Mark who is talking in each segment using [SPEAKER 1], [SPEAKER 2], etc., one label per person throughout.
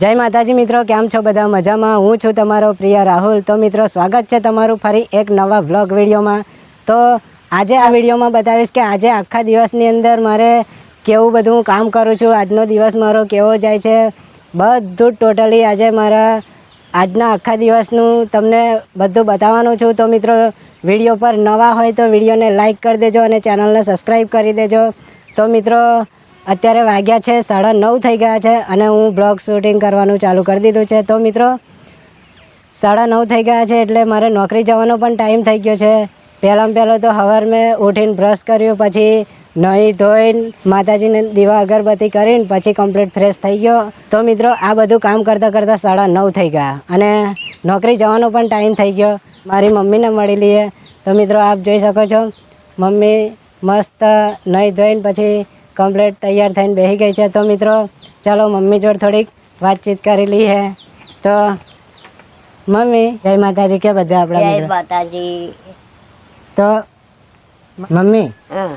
[SPEAKER 1] જય માતાજી મિત્રો, કેમ છો બધા? મજામાં? હું છું તમારો પ્રિય રાહુલ. તો મિત્રો, સ્વાગત છે તમારું ફરી એક નવા વ્લોગ વિડીયોમાં. તો આજે આ વિડીયોમાં બતાવીશ કે આજે આખા દિવસની અંદર મારે કેવું બધું કામ કરું છું. આજનો દિવસ મારો કેવો જાય છે? બધું ટોટલી આજે મારા આજના આખા દિવસનું તમને બધું બતાવવાનું છું. તો મિત્રો, વીડિયો પર નવા હોય તો વિડીયોને લાઇક કરી દેજો અને ચેનલને સબસ્ક્રાઈબ કરી દેજો. તો મિત્રો અત્યારે વાગ્યા છે, સાડા નવ થઈ ગયા છે અને હું બ્લોગ શૂટિંગ કરવાનું ચાલુ કરી દીધું છે. તો મિત્રો, સાડા નવ થઈ ગયા છે એટલે મારે નોકરી જવાનો પણ ટાઈમ થઈ ગયો છે. પહેલાં પહેલાં તો સવાર મેં ઉઠીને બ્રશ કર્યું, પછી નહીં ધોઈને માતાજીને દીવા અગરબત્તી કરીને પછી કમ્પ્લીટ ફ્રેશ થઈ ગયો. તો મિત્રો, આ બધું કામ કરતાં કરતાં સાડા નવ થઈ ગયા અને નોકરી જવાનો પણ ટાઈમ થઈ ગયો. મારી મમ્મીને મળી લઈએ. તો મિત્રો, આપ જોઈ શકો છો, મમ્મી મસ્ત નહીં ધોઈને પછી કમ્પ્લીટ તૈયાર થઈને બેસી ગઈ છે. તો મિત્રો ચાલો મમ્મી જોડે થોડીક વાતચીત કરી લઈએ. તો મમ્મી જય માતાજી કે બધા આપણા
[SPEAKER 2] જય માતાજી.
[SPEAKER 1] તો મમ્મી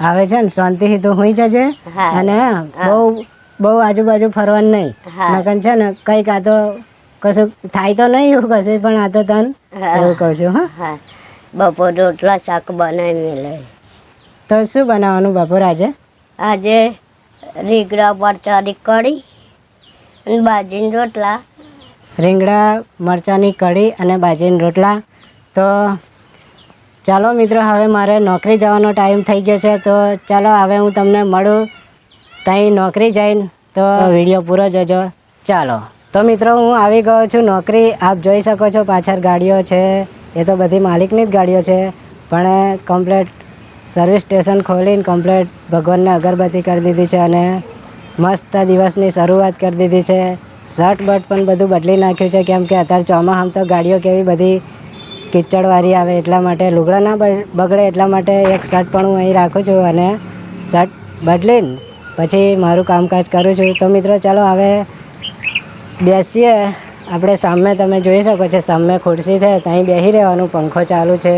[SPEAKER 1] આવે છે ને શાંતિથી તો હોઈ જજે.
[SPEAKER 2] હા.
[SPEAKER 1] અને બહુ બહુ આજુબાજુ ફરવાનું નહીં.
[SPEAKER 2] હા.
[SPEAKER 1] છે ને કંઈક આ તો કશું થાય તો નહીં એવું કશું પણ આ તો તન એવું કહું છું હા.
[SPEAKER 2] હા. બપોર રોટલા શાક બનાવી મેલે
[SPEAKER 1] તો શું બનાવવાનું બપોર આજે?
[SPEAKER 2] આજે રીંગણા મરચાંની કઢી અને બાજીન રોટલા.
[SPEAKER 1] રીંગણા મરચાંની કઢી અને બાજીન રોટલા. તો ચાલો મિત્રો, હવે મારે નોકરી જવાનો ટાઈમ થઈ ગયો છે. તો ચાલો, હવે હું તમને મળું. ત્યાં નોકરી જઈને તો વીડિયો પૂરો જજો. ચાલો. તો મિત્રો, હું આવી ગયો છું નોકરી. આપ જોઈ શકો છો, પાછળ ગાડીઓ છે. એ તો બધી માલિકની જ ગાડીઓ છે. પણ કમ્પ્લેટ સર્વિસ સ્ટેશન ખોલીને કમ્પ્લેટ ભગવાનને અગરબત્તી કરી દીધી છે અને મસ્ત દિવસની શરૂઆત કરી દીધી છે. શર્ટ બટ પણ બધું બદલી નાખ્યું છે. કેમ કે અત્યારે ચોમાસામાં તો ગાડીઓ કેવી બધી કિચડવાળી આવે એટલા માટે, લુગડા ના બગડે એટલા માટે એક શર્ટ પણ હું અહીં રાખું છું અને શર્ટ બદલીને પછી મારું કામકાજ કરું છું. તો મિત્રો, ચાલો હવે બેસીએ. આપણે સામે તમે જોઈ શકો છો, સામે ખુરશી છે, ત્યાં બેસી રહેવાનું, પંખો ચાલુ છે.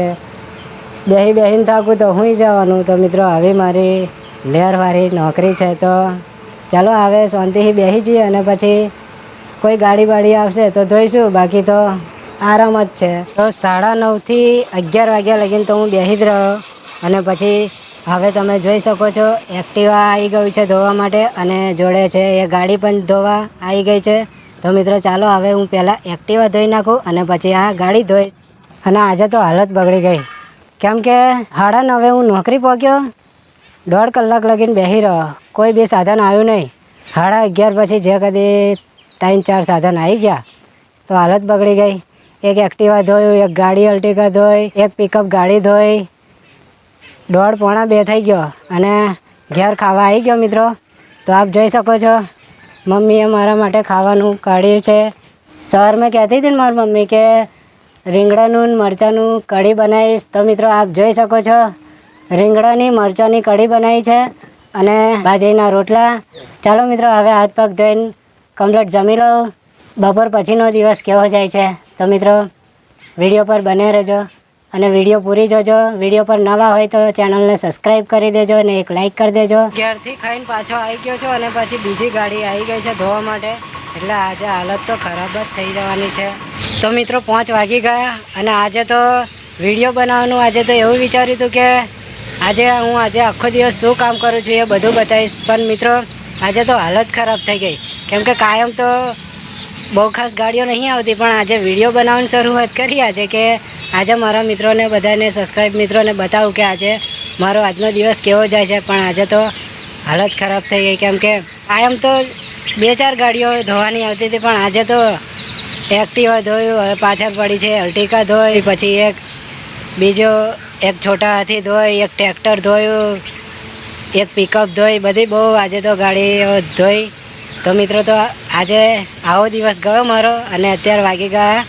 [SPEAKER 1] બેસી બેસીને થાકું તો હું જવાનું. તો મિત્રો આવી મારી લેરવાળી નોકરી છે તો ચાલો હવે શાંતિથી બેસી જઈએ અને પછી કોઈ ગાડી બાડી આવશે તો ધોઈશું. બાકી તો આરામ જ છે. તો સાડા નવથી અગિયાર વાગ્યા લગીને તો હું બેસી જ રહ્યો અને પછી હવે તમે જોઈ શકો છો, એક્ટિવા આવી ગયું છે ધોવા માટે અને જોડે છે એ ગાડી પણ ધોવા આવી ગઈ છે. તો મિત્રો, ચાલો હવે હું પહેલાં એક્ટિવા ધોઈ નાખું અને પછી આ ગાડી ધોઈ અને આજે તો હાલત બગડી ગઈ. કેમ કે સાડા નવે હું નોકરી પહોંચ્યો દોઢ કલાક લગીને બેસી રહ્યો. કોઈ બી સાધન આવ્યું નહીં. સાડા અગિયાર પછી જે કદી ત્રણ ચાર સાધન આવી ગયા, તો હાલત બગડી ગઈ. એક એક્ટિવા ધોયું એક ગાડી અલ્ટિકા ધોઈ, એક પિકઅપ ગાડી ધોઈ. દોઢ પોણા બે થઈ ગયો અને ઘેર ખાવા આવી ગયો મિત્રો. તો આપ જોઈ શકો છો, મમ્મીએ મારા માટે ખાવાનું કાઢ્યું છે. સર મેં કહેતી હતી ને મારી મમ્મી કે રીંગણાનું મરચાંનું કઢી બનાવીશ. તો મિત્રો આપ જોઈ શકો છો, રીંગણાની, મરચાંની કઢી બનાવી છે અને બાજરીના રોટલા. ચાલો મિત્રો, હવે હાથ પગ ધોઈને કમ્પ્લેટ જમી લો. બપોર પછીનો દિવસ કેવો જાય છે? તો મિત્રો, વીડિયો પર બને રહેજો અને વીડિયો પૂરી જોજો. વીડિયો પર નવા હોય તો ચેનલને સબસ્ક્રાઈબ કરી દેજો અને એક લાઇક કરી દેજો. ઘેરથી ખાઈને પાછો આવી ગયો છો અને પછી બીજી ગાડી આવી ગઈ છે ધોવા માટે. એટલે આજે હાલત તો ખરાબ જ થઈ જવાની છે. તો મિત્રો પાંચ વાગી ગયા અને આજે તો વીડિયો બનાવવાનું, આજે તો એવું વિચાર્યું હતું કે આજે હું આજે આખો દિવસ શું કામ કરું છું એ બધું બતાવીશ. પણ મિત્રો, આજે તો હાલત ખરાબ થઈ ગઈ. કેમ કે કાયમ તો બહુ ખાસ ગાડીઓ નહીં આવતી, પણ આજે વીડિયો બનાવવાની શરૂઆત કરી આજે કે આજે મારા મિત્રોને બધાને સબસ્ક્રાઈબ મિત્રોને બતાવું કે આજે મારો આજનો દિવસ કેવો જાય છે. પણ આજે તો હાલત ખરાબ થઈ ગઈ. કેમ કે કાયમ તો બે ચાર ગાડીઓ ધોવાની આવતી હતી, પણ આજે તો એક્ટિવા ધોયું હવે પાછળ પડી છે અલ્ટિકા ધોઈ, પછી એક બીજો એક છોટા હાથી ધોઈ, એક ટ્રેક્ટર ધોયું, એક પિકઅપ ધોઈ, બધી બહુ આજે તો ગાડીઓ ધોઈ. તો મિત્રો, તો આજે આવો દિવસ ગયો મારો અને અત્યારે વાગી ગયા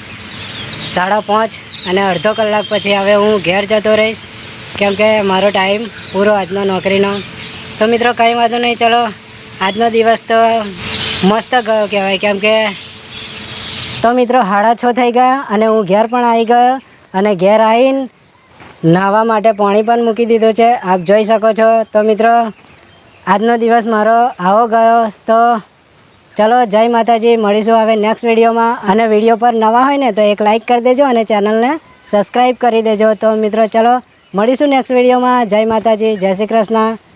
[SPEAKER 1] સાડા પાંચ અને અડધો કલાક પછી હવે હું ઘેર જતો રહીશ. કેમ કે મારો ટાઈમ પૂરો આજનો નોકરીનો. તો મિત્રો, કંઈ વાંધો નહીં, ચલો. આજનો દિવસ તો મસ્ત ગયો કહેવાય. કેમ કે તો મિત્રો હાડા છો થઈ ગયા અને હું ઘેર પણ આવી ગયો અને ઘેર આવીને નાહવા માટે પાણી પણ મૂકી દીધું છે. આપ જોઈ શકો છો. તો મિત્રો, આજનો દિવસ મારો આવો ગયો. તો ચલો, જય માતાજી. મળીશું હવે નેક્સ્ટ વિડીયોમાં. અને વીડિયો પર નવા હોય ને તો એક લાઇક કરી દેજો અને ચેનલને સબસ્ક્રાઈબ કરી દેજો. તો મિત્રો, ચલો, મળીશું નેક્સ્ટ વિડીયોમાં. જય માતાજી. જય શ્રી કૃષ્ણ.